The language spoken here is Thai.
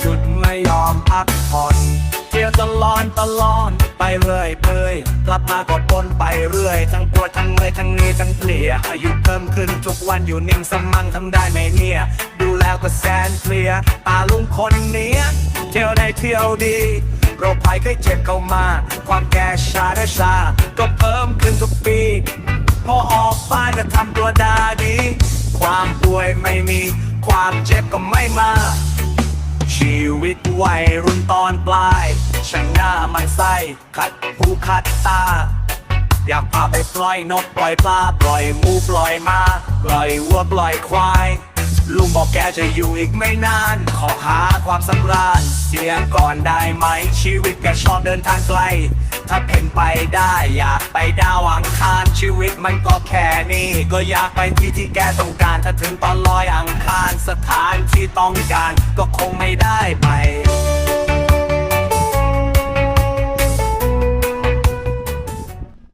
หยุดไม่ยอมพักผ่อนเที่ยวตลอดตลอดไปเรื่อยเปยกลับมากดบนไปเรื่อยทั้งปวดทั้งเมื่อยทั้งนี้ทั้งเพลียอายุเพิ่มขึ้นทุกวันอยู่นิ่งสมั่งทำได้ไหมเนี่ย ดูแล้วก็แสนเคลียตาลุงคนเนี้ยเที่ยวได้เที่ยวดีโรคภัยเคยเจ็บเข้ามา ความแก่ชาได้ชา ก็เพิ่มขึ้นทุกปี พอออกบ้านก็ทำตัวดาดี ความป่วยไม่มี ความเจ็บก็ไม่มา ชีวิตวัยรุ่นตอนปลายช่างหน้ามันไส้ขัดหูขัดตา อยากพาไปปล่อยนกปล่อยปลาปล่อยมูปล่อยมาปล่อยวัวปล่อยควาย ลุงบอกแกจะอยู่อีกไม่นาน ขอหาความสำราญเสียก่อนได้ไหมชีวิตแกชอบเดินทางไกล ถ้าเป็นไปได้อยากไปดาวอังคารชีวิตมันก็แค่นี้ ก็อยากไปที่ที่แกต้องการถ้าถึงตอนลอยอัง สถานที่ต้องการก็คงไม่ได้ไป